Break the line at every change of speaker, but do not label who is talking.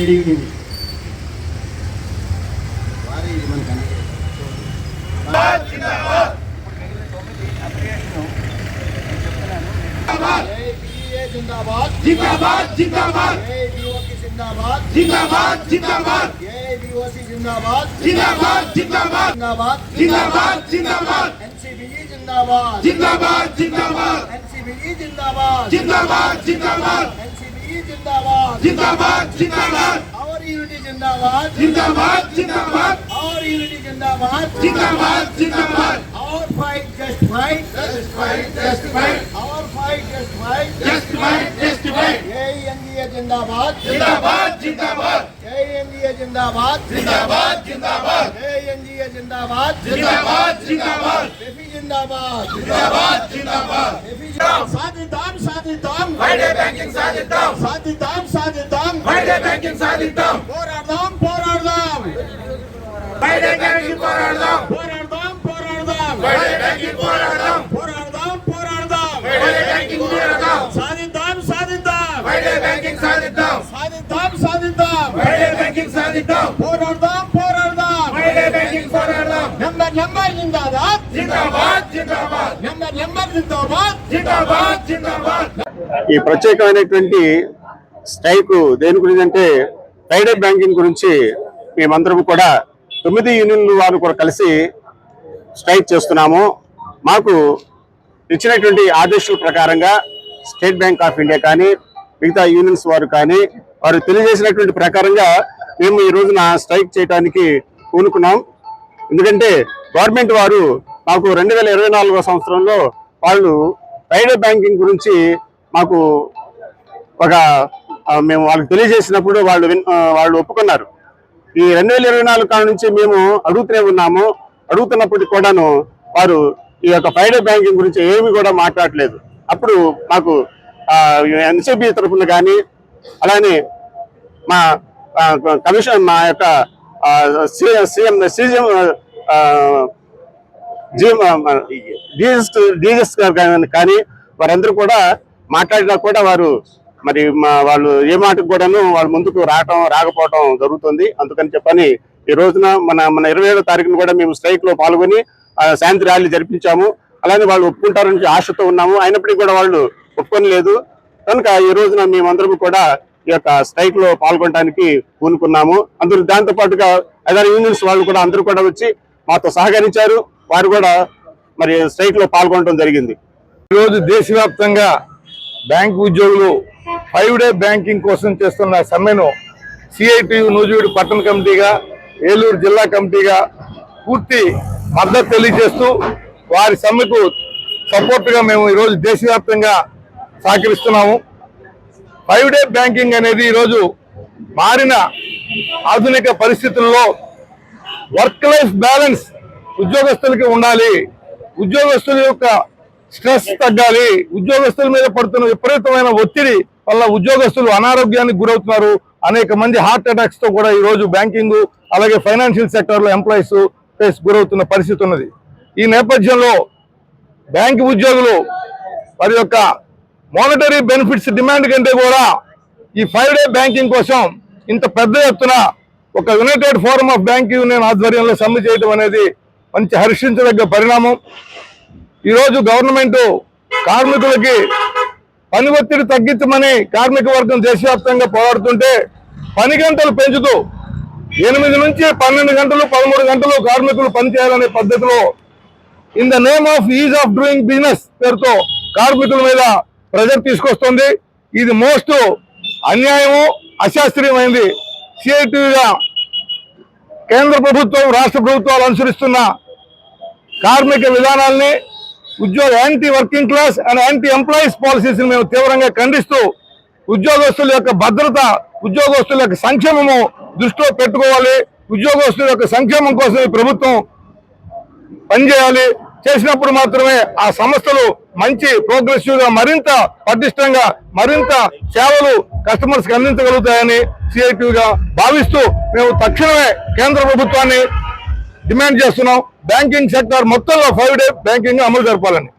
Good evening
जिंदाबाद जिंदाबाद जिंदाबाद। जिंदाबाद
जिंदाबाद।
जिंदाबाद जिंदाबाद।
जिंदाबाद
जिंदाबाद। जिंदाबाद
जिंदाबाद। एनसीबी
जिंदाबाद जिंदाबाद
जिंदाबाद एनसीबी
जिंदाबाद। जिंदाबाद
जिंदाबाद। जिंदाबाद
जिंदाबाद जिंदाबाद
और यूनिटी जिंदाबाद
जिंदाबाद जिंदाबाद
और यूनिटी जिंदाबाद
जिंदाबाद जिंदाबाद
और fight just fight
just fight just fight
और fight just fight
just fight just fight
यही एनडीए
जिंदाबाद जिंदाबाद जिंदाबाद यही
एनडीए जिंदाबाद
जिंदाबाद जिंदाबाद
यही एनडीए
जिंदाबाद जिंदाबाद
जिंदाबाद జిందాబాద్ సాధిద్దాం సాధిద్దాం
ఫ్రైడే బ్యాంకింగ్ సాధిద్దాం
సాధిద్దాం సాధిద్దాం
ఫ్రైడే బ్యాంకింగ్ సాధిద్దాం
పోరాడదాం పోరాడదాం
ఫ్రైడే బ్యాంకింగ్ పోరాడదాం
పోరాడదాం పోరాడదాం
ఫ్రైడే బ్యాంకింగ్ పోరాడదాం
పోరాడదాం పోరాడదాం
ఫ్రైడే బ్యాంకింగ్ పోరాడదాం
సాధిద్దాం సాధిద్దాం
ఫ్రైడే బ్యాంకింగ్ సాధిద్దాం
సాధిద్దాం సాధిద్దాం
ఫ్రైడే బ్యాంకింగ్ సాధిద్దాం
పోరాడదాం పోరాడదాం
ఫ్రైడే బ్యాంకింగ్ పోరాడదాం
నెంబర్ నెంబర్ జిందాబాద్.
జిందాబాద్ జిందాబాద్.
నెంబర్ నెంబర్ జిందాబాద్.
జిందాబాద్ జిందాబాద్.
ఈ ప్రత్యేకమైనటువంటి స్ట్రైక్ దేని గురించి అంటే ఫ్రైడే బ్యాంకింగ్ గురించి మేమందరం కూడా తొమ్మిది యూనియన్లు వారు కూడా కలిసి స్ట్రైక్ చేస్తున్నాము. మాకు ఇచ్చినటువంటి ఆదేశాల ప్రకారంగా స్టేట్ బ్యాంక్ ఆఫ్ ఇండియా కానీ మిగతా యూనియన్స్ వారు కానీ వారు తెలియజేసినటువంటి ప్రకారంగా మేము ఈ రోజున స్ట్రైక్ చేయడానికి పూనుకున్నాం. ఎందుకంటే గవర్నమెంట్ వారు మాకు రెండు వేల ఇరవై నాలుగో సంవత్సరంలో వాళ్ళు ప్రైవేట్ బ్యాంకింగ్ గురించి మాకు ఒక మేము వాళ్ళకి తెలియజేసినప్పుడు వాళ్ళు విన్- వాళ్ళు ఒప్పుకున్నారు. ఈ రెండు వేల ఇరవై నాలుగు కాడ నుంచి మేము అడుగుతూనే ఉన్నాము. అడుగుతున్నప్పటికీ కూడాను వారు ఈ యొక్క ప్రైవేట్ బ్యాంకింగ్ గురించి ఏమీ కూడా మాట్లాడలేదు. అప్పుడు మాకు ఎన్సీబీ తరఫున కానీ అలానే మా కమిషన్ మా యొక్క సీఎం సీఎం డీజెస్ డీజెస్ గారు కానీ- కానీ వారందరూ కూడా మాట్లాడినా కూడా వారు మరి మా వాళ్ళు ఏ మాటకు కూడాను వాళ్ళు ముందుకు రావటం రాకపోవటం జరుగుతుంది. అందుకని చెప్పని ఈ రోజున మన మన ఇరవై ఏడో తారీఖున కూడా మేము స్ట్రైక్లో పాల్గొని శాంతి ర్యాలీ జరిపించాము. అలానే వాళ్ళు ఒప్పుకుంటారని ఆశతో ఉన్నాము. అయినప్పటికీ కూడా వాళ్ళు ఒప్పుకోలేదు కనుక ఈ రోజున మేమందరం కూడా ఈ యొక్క స్ట్రైక్లో పాల్గొనడానికి పూనుకున్నాము. అందరూ దాంతో పాటుగా ఐదారు యూనియన్స్ వాళ్ళు కూడా అందరూ కూడా వచ్చి మాతో సహకరించారు. వారు కూడా మరి స్ట్రైక్లో పాల్గొనడం జరిగింది.
ఈరోజు దేశవ్యాప్తంగా బ్యాంక్ ఉద్యోగులు ఫైవ్ డే బ్యాంకింగ్ కోసం చేస్తున్న సమ్మెను సిఐటియు నూజివీడు పట్టణ కమిటీగా ఏలూరు జిల్లా కమిటీగా పూర్తి మద్దతు తెలియజేస్తూ వారి సమ్మెకు సపోర్ట్గా మేము ఈరోజు దేశవ్యాప్తంగా సహకరిస్తున్నాము. ఫైవ్ డే బ్యాంకింగ్ అనేది ఈరోజు మారిన ఆధునిక పరిస్థితుల్లో వర్క్ లైఫ్ బ్యాలెన్స్ ఉద్యోగస్తులకి ఉండాలి. ఉద్యోగస్తుల యొక్క స్ట్రెస్ తగ్గాలి. ఉద్యోగస్తుల మీద పడుతున్న విపరీతమైన ఒత్తిడి వల్ల ఉద్యోగస్తులు అనారోగ్యానికి గురవుతున్నారు. అనేక మంది హార్ట్ అటాక్స్తో కూడా ఈ రోజు బ్యాంకింగ్ అలాగే ఫైనాన్షియల్ సెక్టర్లో ఎంప్లాయీస్ ఫేస్ గురవుతున్న పరిస్థితి ఉన్నది. ఈ నేపథ్యంలో బ్యాంకు ఉద్యోగులు వారి యొక్క మానిటరీ బెనిఫిట్స్ డిమాండ్ కంటే కూడా ఈ ఫైవ్ డే బ్యాంకింగ్ కోసం ఇంత పెద్ద ఎత్తున ఒక united forum of bank union ఆధ్వర్యంలో సమ్మె చేయడం అనేది మంచి హర్షించదగ్గ పరిణామం. ఈరోజు గవర్నమెంట్ కార్మికులకి పని ఒత్తిడి తగ్గించమని కార్మిక వర్గం దేశవ్యాప్తంగా పోరాడుతుంటే పని గంటలు పెంచుతూ ఎనిమిది నుంచి పన్నెండు గంటలు పదమూడు గంటలు కార్మికులు పనిచేయాలనే పద్ధతిలో in the name of ease of doing business పేరుతో కార్మికుల మీద ప్రెజర్ తీసుకొస్తుంది. ఇది మోస్ట్ అన్యాయము అశాస్త్రీయమైంది. సిఐటిగా కేంద్ర ప్రభుత్వం రాష్ట్ర ప్రభుత్వాలు అనుసరిస్తున్న కార్మిక విధానాల్ని ఉద్యోగ anti working class and anti employees పాలసీస్ని మేము తీవ్రంగా ఖండిస్తూ ఉద్యోగస్తుల యొక్క భద్రత ఉద్యోగస్తుల యొక్క సంక్షేమము దృష్టిలో పెట్టుకోవాలి. ఉద్యోగస్తుల యొక్క సంక్షేమం కోసం ఈ ప్రభుత్వం పనిచేయాలి. చేసినప్పుడు మాత్రమే ఆ సంస్థలు మంచి ప్రోగ్రెసివ్గా మరింత పటిష్టంగా మరింత సేవలు కస్టమర్స్కి అందించగలుగుతాయని సిఐటివ్ భావిస్తూ మేము తక్షణమే కేంద్ర ప్రభుత్వాన్ని డిమాండ్ చేస్తున్నాం. బ్యాంకింగ్ సెక్టార్ మొత్తంలో ఫైవ్ డే బ్యాంకింగ్ అమలు జరపాలని.